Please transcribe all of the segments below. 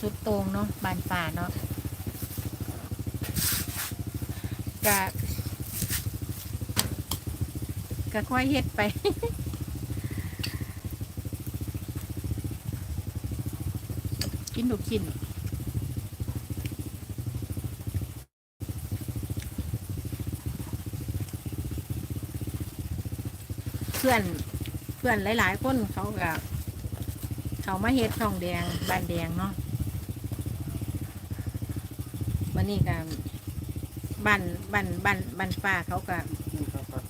สุดตรงเนาะบานป่าเนาะกะกะค่อยเฮ็ดไปกินลูกินเพื่อนเพื่อนหลาย ๆ คนเขาก็เขามาเฮ็ดช่องแดงบานแดงเนาะ วันนี้ก็บ้านบ้านบ้านบ้านป้าเขาก็นี่ครับครับ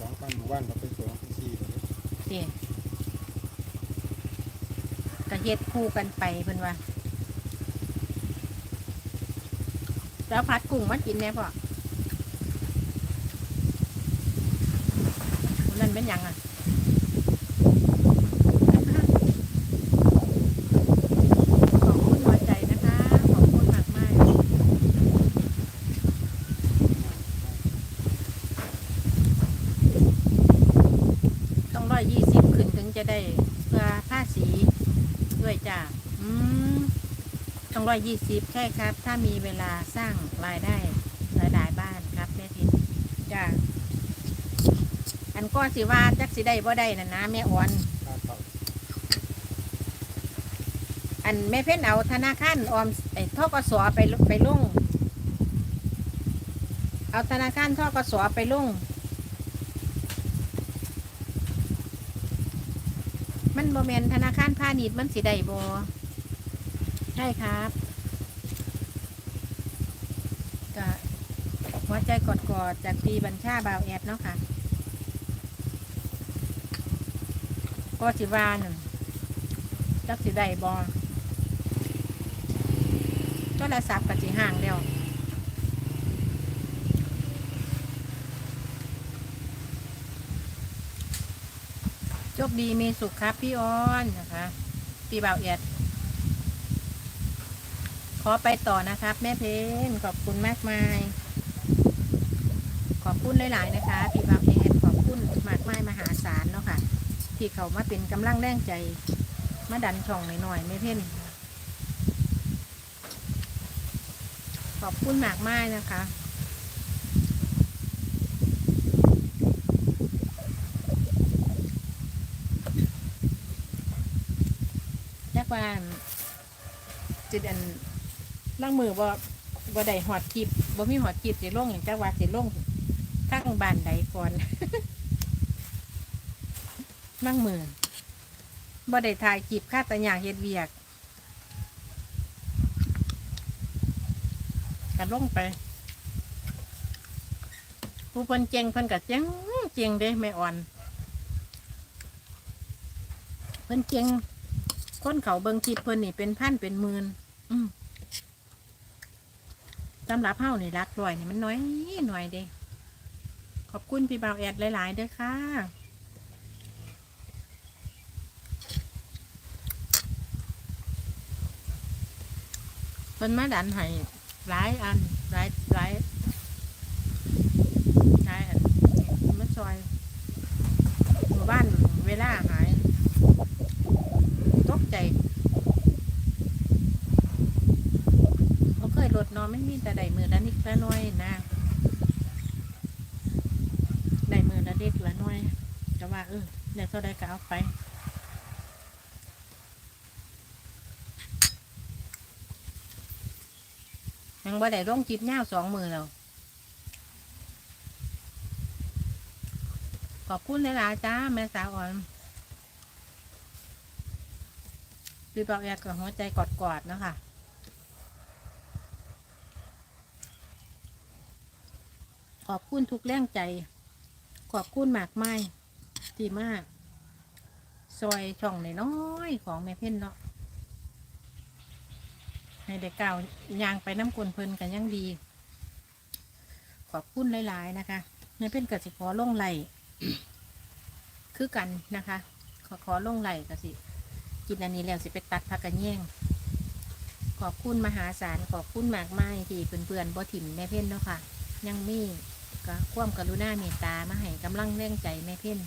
สองพันหมู่บ้านเราไปสองพันสี่เลยเสียก็เฮ็ดคู่กันไปเพิ่นว่าแล้วพัดกุ้งมากินแน่พ่อนั่นเป็นหยังอะ ขอบคุณหัวใจนะคะ ขอบคุณมากมากต้องร้อ ยยี่สิบขึ้นถึงจะได้เพื่อภาษีด้วยจ้ะอืมต้องร้อยยี่สิบใช่ครับ ถ้ามีเวลาสร้างรายได้รายได้บ้านครับแม่ทินจ้ะอันก็สิว่าจักสิได้บ่ได้นะนะแม่อ่อนครับครับอันแม่เพ่นเอาธนาคารออมไอ้ทกสไปลไปลง เอาธนาคารทกสไปลง มันโมเมนธนาคารพาณิชย์มันสิได้บใช่ครับก็หัวใจกอดๆจากปีบัญชาบาวแอดเนาะค่ะก็สิวานั่นจักสิได้บอโทรศัพท์กับสิห่างแล้ว คดีมีสุขครับพี่ออนนะคะพี่บ่าวเอียด ขอไปต่อนะครับ แม่เพนขอบคุณมากมาย ขอบคุณหลาย ๆ นะคะพี่บ่าวเอียดขอบคุณมากมายมหาศาลเนาะค่ะ ที่เขามาเป็นกำลังแรงใจ มาดันช่องหน่อยๆไม่เพนขอบคุณมากมายนะคะ กว่าจิตอันล่างมือบ่บ่ได้หอดคลิปบ่มีหอดคลิปสิลงอย่างจักว่าสิลงข้างบ้านใดก่อนล่างมือบ่ได้ถ่ายคลิปค่าแต่อย่างเฮ็ดเวียกกันลงไปผู้เพิ่นเจงเพิ่นก็เจงเจงเด้แม่อ่อนเพิ่นเจง คนเขาเบิงคลิปเพิ่นนี่เป็นพันเป็นหมื่นอืมสำหรับเฮานี่รักร้อยนี่มันน้อยหน่อยเด้ขอบคุณพี่บ่าวแอดหลายๆเด้อค่ะเพิ่นมาดันให้หลายอันหลายหลายหลายอันมาซอยหมู่บ้านเวลาหายตกใจ เขาเคยลดนอนไม่มีแต่ได้มือละนิดละน้อยนะได้มือละเล็กละน้อยก็ว่าเออเดี๋ยวเท่าใดก็เอาไปยังบ่ได้ร่องจิบเงาสองมือแล้วขอบคุณหลายๆจ้า แม่สาวอ่อนพี่บอกแอกกับหัวใจกอดๆนะคะ ขอบคุณทุกแรงใจ ขอบคุณมากไม่ที่มากซอยช่องน้อยของแม่เพ่นเนาะให้ได้ก้ายางไปน้ำกลนเพลินกันยังดี ขอบคุณหลาย ๆ นะคะในเพ่นกสิขอล่งไหลคือกันนะคะ ขอขอลงไหลกสิกินอันนี้แล้วสิไปตัดผักกระเนียงขอบคุณมหาศาลขอบคุณมากมายที่เพื่อนๆบ่ถิ่มแม่เพ่นเนาะค่ะ ยังมี ก็ความกรุณาเมตตามาให้กำลังแรงใจแม่เพ่น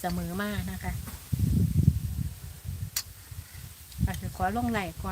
เสมอมานะคะอาจจะขอลงไหลก่อน